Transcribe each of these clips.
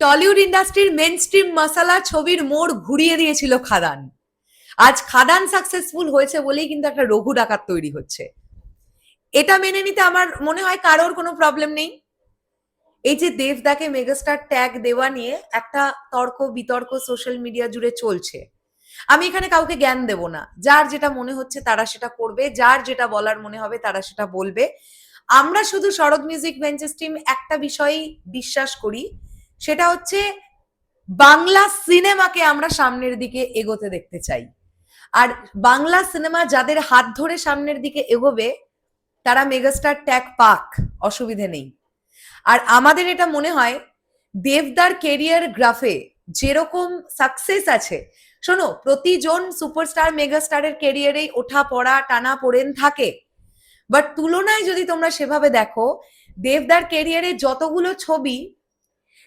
Tollywood ইন্ডাস্ট্রির main stream মশালা ছবির মোড় ঘুরিয়ে দিয়েছিল খাদান। আজ খাদান সাকসেসফুল হয়েছে বলেই কিন্তু একটা রঘু ডাকাত তৈরি হচ্ছে। এটা মেনে নিতে আমার মনে হয় কারোর কোনো প্রবলেম নেই। এই যে দেবদাকে মেগাস্টার ট্যাগ দেওয়া নিয়ে একটা তর্ক বিতর্ক সোশ্যাল মিডিয়া জুড়ে চলছে। আমি এখানে কাউকে জ্ঞান দেব না। যার যেটা মনে হচ্ছে তারা সেটা করবে, যার যেটা বলার মনে হবে তারা সেটা বলবে। আমরা শুধু শরৎ মিউজিক বেঞ্চেস টিম একটা বিষয়ই বিশ্বাস করি সেটা হচ্ছে বাংলা সিনেমাকে আমরা সামনের দিকে এগোতে দেখতে চাই। আর বাংলা সিনেমা যাদের হাত ধরে সামনের দিকে এগোবে, তারা মেগাস্টার ট্যাগ পাক, অসুবিধে নেই। আর আমাদের এটা মনে হয়, দেবদার কেরিয়ার গ্রাফে যেরকম সাকসেস আছে, শোনো, প্রতিজন সুপারস্টার মেগাস্টারের কেরিয়ারেই ওঠা, পড়া, টানা, পড়েন থাকে। বাট তুলনায় যদি তোমরা সেভাবে দেখো, দেবদার কেরিয়ারে যতগুলো ছবি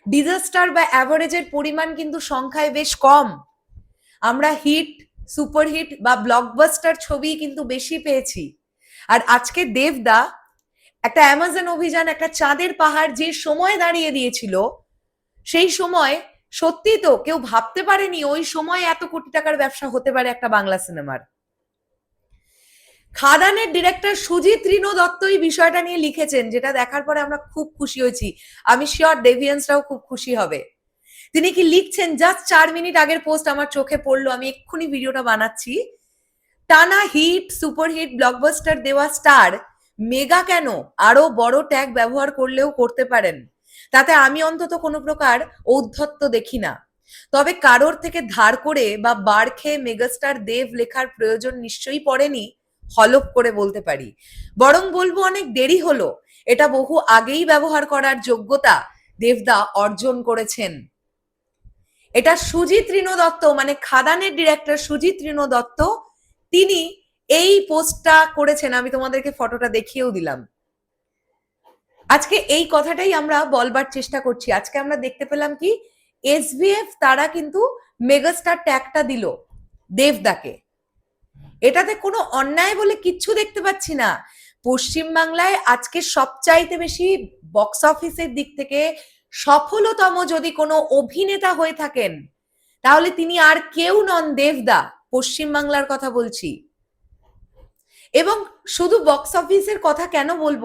ডিজাস্টার বা অ্যাভারেজের পরিমাণ কিন্তু সংখ্যায় বেশ কম। আমরা হিট সুপারহিট বা ব্লকবাস্টার ছবি কিন্তু বেশি পেয়েছি। আর আজকে দেবদা একটা অ্যামাজন অভিযান, একটা চাঁদের পাহাড় যে সময় দাঁড়িয়ে দিয়েছিল, সেই সময় সত্যি তো কেউ ভাবতে পারেনি ওই সময় এত কোটি টাকার ব্যবসা হতে পারে একটা বাংলা সিনেমার খাদানের ডিরেক্টর সুজিত রিনো দত্ত এই বিষয়টা নিয়ে লিখেছেন, যেটা দেখার পরে আমরা খুব খুশি হয়েছি। আমি শিওর ডেভিয়েন্সরাও খুব খুশি হবে। তিনি কি লিখছেন? জাস্ট চার মিনিট আগের পোস্ট আমার চোখে পড়ল, আমি এক্ষুনি ভিডিওটা বানাচ্ছি। টানা হিট সুপার হিট ব্লকবাস্টার দেওয়া স্টার মেগা কেন? আরও বড় ট্যাগ ব্যবহার করলেও করতে পারেন। তাতে আমি অন্তত কোনো প্রকার ঔদ্ধত্য দেখি না। তবে কারোর থেকে ধার করে বা বার খেয়ে মেগাস্টার দেব লেখার প্রয়োজন নিশ্চয়ই পড়েনি। হলপ করে বলতে পারি। বরং বলব অনেক দেরি হলো। এটা বহু আগেই ব্যবহার করার যোগ্যতা দেবদা অর্জন করেছেন। এটা সুজিত রিনো দত্ত মানে খাদানের ডিরেক্টর সুজিত রিনো দত্ত, তিনি এই পোস্টটা করেছেন। আমি তোমাদেরকে ফটোটা দেখিয়েও দিলাম। আজকে এই কথাটাই আমরা বলবার চেষ্টা করছি। আজকে আমরা দেখতে পেলাম কি এসভিএফ তারা কিন্তু মেগাস্টার ট্যাগটা দিল দেবদাকে। এটাতে কোনো অন্যায় বলে কিচ্ছু দেখতে পাচ্ছি না। পশ্চিমবাংলায় আজকে সবচাইতে বেশি বক্স অফিসের দিক থেকে সফলতম যদি কোনো অভিনেতা হয়ে থাকেন, তাহলে তিনি আর কেউ নন দেবদা, পশ্চিমবাংলার কথা বলছি। এবং শুধু বক্স অফিসের কথা কেন বলব?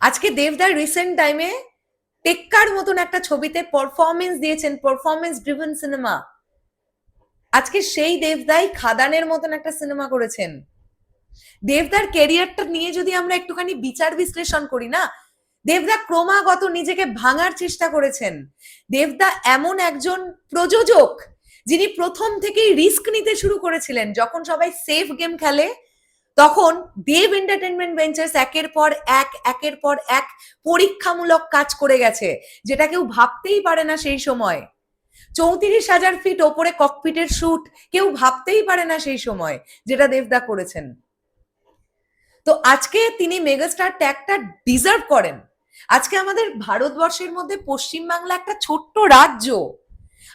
আজকে দেবদার রিসেন্ট টাইমে টেক্কার মতন একটা ছবিতে পারফরমেন্স দিয়েছেন পারফরমেন্স ড্রিভেন সিনেমা আজকে সেই দেবদাই খাদানের মতন একটা সিনেমা করেছেন। দেবদার কেরিয়ারটা নিয়ে যদি আমরা একটুখানি বিচার বিশ্লেষণ করি না, দেবদা ক্রমাগত নিজেকে ভাঙার চেষ্টা করেছেন। দেবদা এমন একজন প্রযোজক, যিনি প্রথম থেকেই রিস্ক নিতে শুরু করেছিলেন। যখন সবাই সেফ গেম খেলে, তখন দেব এন্টারটেনমেন্ট ভেঞ্চার্স একের পর এক, একের পর এক পরীক্ষামূলক কাজ করে গেছে, যেটা কেউ ভাবতেই পারে না সেই সময়। চৌত্রিশ হাজার ফিট ওপরে ককপিটের শুট কেউ ভাবতেই পারে না সেই সময়, যেটা দেবদা করেছেন। তো আজকে তিনি মেগাস্টার ট্যাগটা ডিজার্ভ করেন। আজকে আমাদের ভারতবর্ষের মধ্যে পশ্চিমবাংলা একটা ছোট্ট রাজ্য।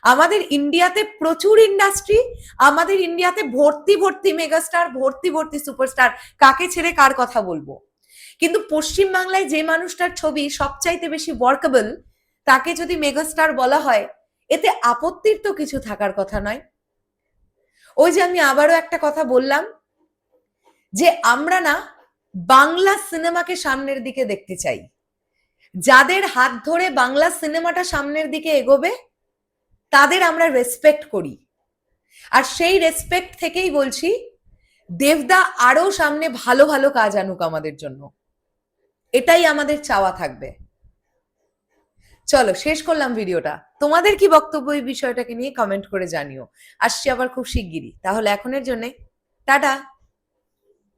আমাদের ইন্ডিয়াতে প্রচুর ইন্ডাস্ট্রি আমাদের ইন্ডিয়াতে ভর্তি ভর্তি মেগাস্টার ভর্তি ভর্তি সুপারস্টার কাকে ছেড়ে কার কথা বলব? কিন্তু পশ্চিম বাংলায় যে মানুষটার ছবি সবচাইতে বেশি ওয়ার্কেবল তাকে যদি মেগাস্টার বলা হয় এতে আপত্তির তো কিছু থাকার কথা নয়। ওই যে আমি আবারও একটা কথা বললাম যে আমরা না বাংলা সিনেমাকে সামনের দিকে দেখতে চাই। যাদের হাত ধরে বাংলা সিনেমাটা সামনের দিকে এগোবে, তাদের আমরা রেসপেক্ট করি। আর সেই রেসপেক্ট থেকেই বলছি, দেবদা আরও সামনে ভালো ভালো কাজ আনুক আমাদের জন্য। এটাই আমাদের চাওয়া থাকবে। চলো শেষ করলাম ভিডিওটা। তোমাদের কি বক্তব্য এই বিষয়টাকে নিয়ে কমেন্ট করে জানিও। আসছি আবার খুব শিগগিরই। তাহলে এখনের জন্যে টাটা।